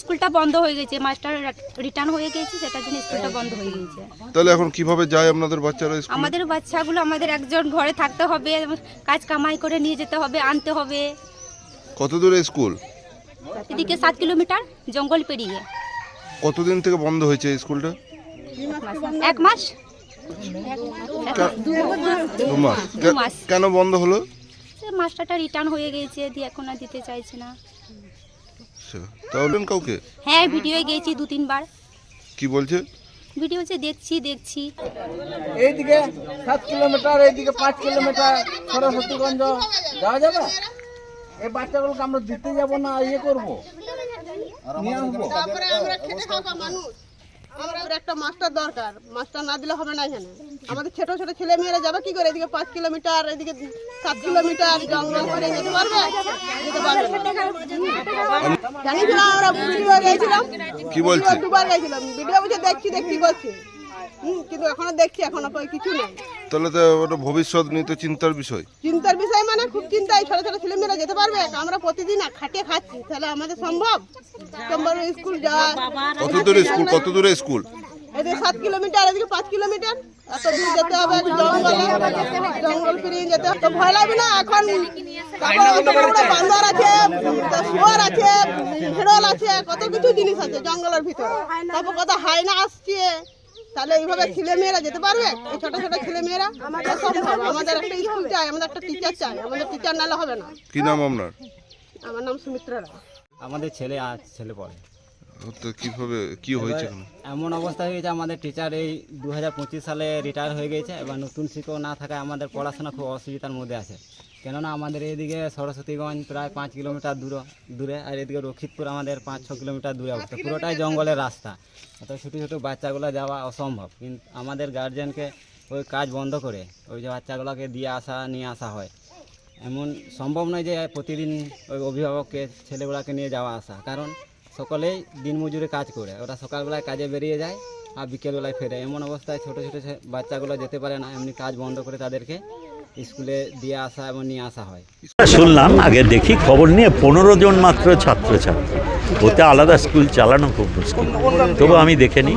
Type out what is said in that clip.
স্কুলটা বন্ধ হয়ে গেছে মাস্টার রিটার্ন হয়ে গেছে সেটার জন্য স্কুলটা বন্ধ হয়ে গেছে। তাহলে এখন কীভাবে যায় আপনাদের বাচ্চারা স্কুলে? আমাদের বাচ্চাগুলো আমাদের একজন ঘরে থাকতে হবে কাজ কামাই করে নিয়ে যেতে হবে আনতে হবে। কত দূরে স্কুল? এদিকে সাত কিলোমিটার জঙ্গল পেরিয়ে। কতদিন থেকে বন্ধ হয়েছে স্কুলটা? এক মাস। কেন বন্ধ হলো? মাস্টারটা রিটার্ন হয়ে গেছে দিয়ে এখন আর দিতে চাইছে না। আচ্ছা, তাহলে কাউকে? হ্যাঁ ভিডিওয়ে গেছি দু তিনবার। কি বলছে? ভিডিও যে দেখছি দেখছি। এইদিকে সাত কিলোমিটার এইদিকে পাঁচ কিলোমিটার সরস্বতীগঞ্জ। যাওয়া যাবে? এই বাচ্চাগুলোকে আমরা দিতে যাব না ইয়ে করব? নিয়ে আসব তারপরে আমরা খেটে খাওয়া মানুষ আমাদের একটা মাস্টার দরকার। মাস্টার না দিলে হবে না এখানে। আমাদের ছোট ছোট ছেলে মেয়েরা যাবে কি করে? এদিকে পাঁচ কিলোমিটার এদিকে সাত কিলোমিটার জঙ্গল করে যেতে পারবে? যেতে পারবে জানিস না। আমরা ভিডিও গেছিলাম কি বলছে? দুবার গেছিলাম ভিডিও বুঝে দেখছি দেখছি হুম কিন্তু এখনও দেখছি এখনও কই কিছু নেই। তাহলে তো ওটা ভবিষ্যৎ নিয়ে তো চিন্তার বিষয়। চিন্তার বিষয় মানে খুব চিন্তায় ছোট ছোট ছেলে মেয়েরা যেতে পারবে? আমরা প্রতিদিন খাটিয়ে খাচ্ছি। তাহলে আমাদের সম্ভব? সোমবার স্কুল যাওয়া কত দূরে স্কুল? কত দূরে স্কুল? এদিকে সাত কিলোমিটার এদিকে পাঁচ কিলোমিটার। এত দূর যেতে হবে জঙ্গলে। জঙ্গল পেরিয়ে যেতে হবে। তো ভয় লাগবে না এখন বান্দর আছে শুয়োর আছে ভেড়ল আছে কত কিছু জিনিস আছে জঙ্গলের ভিতরে। তারপর কত হাইনা আসছে তাহলে এইভাবে ছেলে মেয়েরা যেতে পারবে? এই ছোট ছোট ছেলে মেয়েরা? আমাদের একটা স্কুল চাই আমাদের একটা টিচার চাই। আমাদের টিচার নাহলে হবে না। কি নাম আপনার? আমার নাম সুমিত্রা রায়। আমাদের ছেলে আর ছেলে পড়ে। তো কীভাবে কি হয়েছে এমন অবস্থা হয়ে গেছে আমাদের টিচার এই দু হাজার পঁচিশ সালে রিটায়ার হয়ে গেছে। এবার নতুন শিক্ষক না থাকায় আমাদের পড়াশোনা খুব অসুবিধার মধ্যে আছে। কেননা আমাদের এইদিকে সরস্বতীগঞ্জ প্রায় পাঁচ কিলোমিটার দূর দূরে আর এদিকে রক্ষিতপুর আমাদের পাঁচ ছ কিলোমিটার দূরে অবস্থা পুরোটাই জঙ্গলের রাস্তা। অত ছোটো ছোটো বাচ্চাগুলো যাওয়া অসম্ভব। কিন্তু আমাদের গার্জিয়ানকে ওই কাজ বন্ধ করে ওই যে বাচ্চাগুলোকে দিয়ে আসা নিয়ে আসা হয়। এমন সম্ভব নয় যে প্রতিদিন ওই অভিভাবককে ছেলেগুলোকে নিয়ে যাওয়া আসা। কারণ সকলেই দিনমজুরে কাজ করে। ওরা সকালবেলায় কাজে বেরিয়ে যায় আর বিকেলবেলায় ফেরে। এমন অবস্থায় ছোটো ছোটো বাচ্চাগুলো যেতে পারে না। এমনি কাজ বন্ধ করে তাদেরকে স্কুলে দিয়ে আসা এবং নিয়ে আসা হয়। শুনলাম, আগে দেখি খবর নিয়ে পনেরো জন মাত্র ছাত্রছাত্রী। ওতে আলাদা স্কুল চালানো খুব মুশকিল। তবু আমি দেখে নিই।